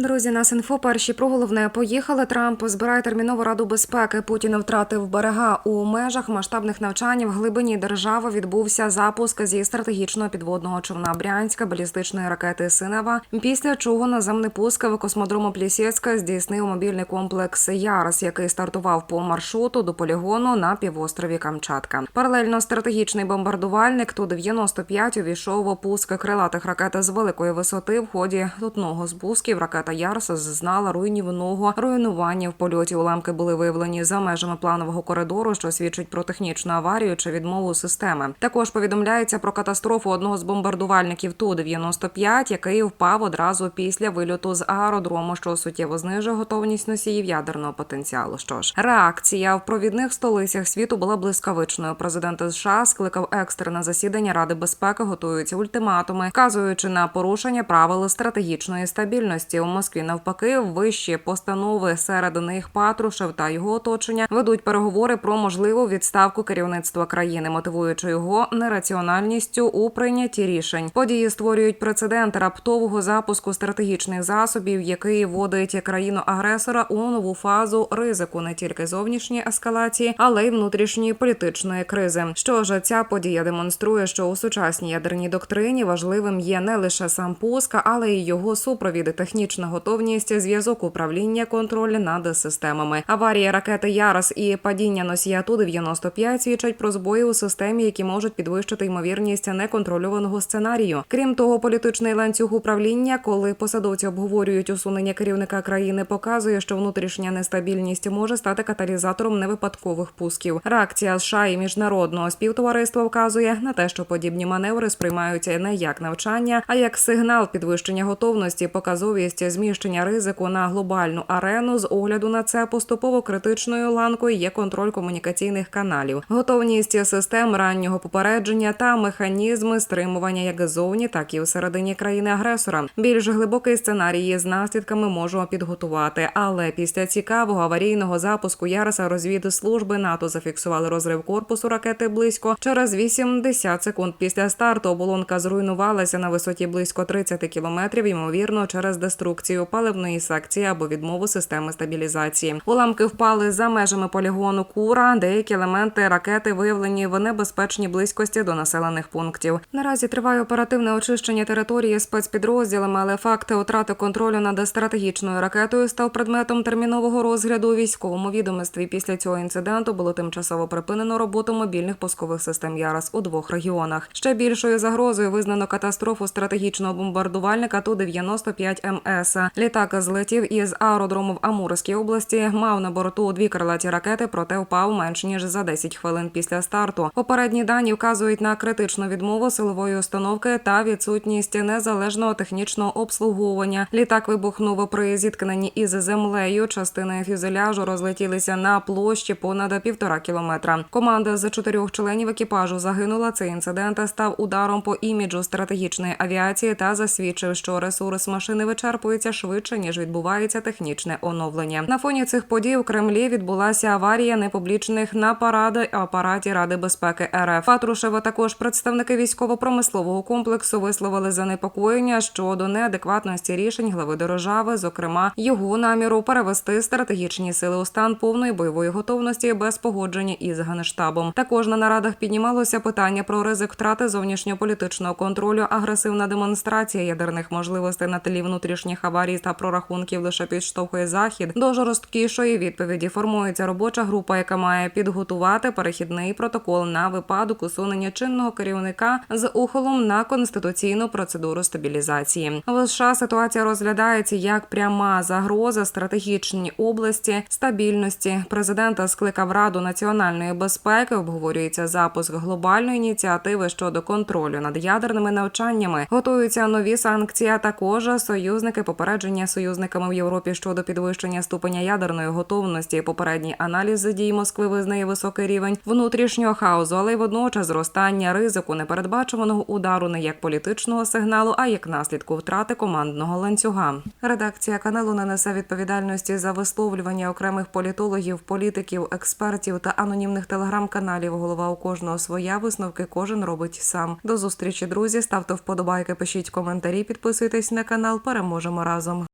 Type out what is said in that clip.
Друзі, нас інфо перші про головне поїхали. Трамп збирає термінову раду безпеки. Путін втратив берега у межах масштабних навчань в глибині держави. Відбувся запуск зі стратегічного підводного човна Брянська балістичної ракети Синева. Після чого наземний пуск в космодрому Плісєцька здійснив мобільний комплекс Ярс, який стартував по маршруту до полігону на півострові Камчатка. Паралельно стратегічний бомбардувальник Ту 95 увійшов у пуск крилатих ракет з великої висоти. В ході одного з пусків ракета Ярс зазнала руйнівного руйнування в польоті. Уламки були виявлені за межами планового коридору, що свідчить про технічну аварію чи відмову системи. Також повідомляється про катастрофу одного з бомбардувальників Ту 95 який впав одразу після вильоту з аеродрому, що суттєво знижує готовність носіїв ядерного потенціалу. Що ж, реакція в провідних столицях світу була блискавичною. Президент США скликав екстрене засідання Ради безпеки, готуються ультиматуми, вказуючи на порушення правил стратегічної стабільності. У Москві навпаки вищі постанови серед них Патрушев та його оточення ведуть переговори про можливу відставку керівництва країни, мотивуючи його нераціональністю у прийнятті рішень. Події створюють прецедент раптового запуску стратегічних засобів, який вводить країну агресора у нову фазу ризику не тільки зовнішньої ескалації, але й внутрішньої політичної кризи. Що ж, ця подія демонструє, що у сучасній ядерній доктрині важливим є не лише сам пуск, але й його супровід, технічна готовність, зв'язок управління, контроль над системами. Аварія ракети Ярос і падіння носія Ту 95 свідчать про збої у системі, які можуть підвищити ймовірність неконтрольованого сценарію. Крім того, політичний ланцюг управління, коли посадовці обговорюють усунення керівника країни, показує, що внутрішня нестабільність може стати каталізатором невипадкових пусків. Реакція США і міжнародного співтовариства вказує на те, що подібні маневри сприймаються не як навчання, а як сигнал підвищення готовності, показовість зміщення ризику на глобальну арену. З огляду на це поступово критичною ланкою є контроль комунікаційних каналів, готовність систем раннього попередження та механізми стримування як ззовні, так і всередині країни агресора. Більш глибокий сценарій з наслідками можемо підготувати. Але після цікавого аварійного запуску Яроса розвідслужби НАТО зафіксували розрив корпусу ракети близько через 80 секунд після старту. Оболонка зруйнувалася на висоті близько 30 кілометрів, ймовірно, через деструкцію паливної секції або відмову системи стабілізації. Уламки впали за межами полігону Кура. Деякі елементи ракети виявлені в небезпечній близькості до населених пунктів. Наразі триває оперативне очищення території спецпідрозділами, але факти втрати контролю над стратегічною ракетою став предметом термінового розгляду у військовому відомстві. Після цього інциденту було тимчасово припинено роботу мобільних пускових систем Ярас у двох регіонах. Ще більшою загрозою визнано катастрофу стратегічного бомбардувальника Ту 95 МС. Літак злетів із аеродрому в Амурській області. Мав на борту дві крилаті ракети, проте впав менш ніж за 10 хвилин після старту. Попередні дані вказують на критичну відмову силової установки та відсутність незалежного технічного обслуговування. Літак вибухнув при зіткненні із землею. Частини фюзеляжу розлетілися на площі понад півтора кілометра. Команда з чотирьох членів екіпажу загинула. Цей інцидент став ударом по іміджу стратегічної авіації та засвідчив, що ресурс машини вичерпується швидше ніж відбувається технічне оновлення. На фоні цих подій у Кремлі відбулася аварія непублічних на паради апараті Ради безпеки РФ. Патрушева також представники військово-промислового комплексу висловили занепокоєння щодо неадекватності рішень глави держави, зокрема його наміру перевести стратегічні сили у стан повної бойової готовності без погодження із генштабом. Також на нарадах піднімалося питання про ризик втрати зовнішньополітичного контролю, агресивна демонстрація ядерних можливостей на тлі внутрішніх аварій та прорахунків лише підштовхує захід до жорсткішої відповіді. Формується робоча група, яка має підготувати перехідний протокол на випадок усунення чинного керівника з ухилом на конституційну процедуру стабілізації. В США ситуація розглядається як пряма загроза стратегічній області стабільності. Президента скликав раду національної безпеки. Обговорюється запуск глобальної ініціативи щодо контролю над ядерними навчаннями. Готуються нові санкції. а Також союзники попередження союзниками в Європі щодо підвищення ступеня ядерної готовності. Попередній аналіз дій Москви визнає високий рівень внутрішнього хаосу, але й водночас зростання ризику непередбачуваного удару не як політичного сигналу, а як наслідку втрати командного ланцюга. Редакція каналу не несе відповідальності за висловлювання окремих політологів, політиків, експертів та анонімних телеграм-каналів. Голова у кожного своя висновки кожен робить сам. До зустрічі, друзі. Ставте вподобайки, пишіть коментарі, підписуйтесь на канал. Переможемо разом.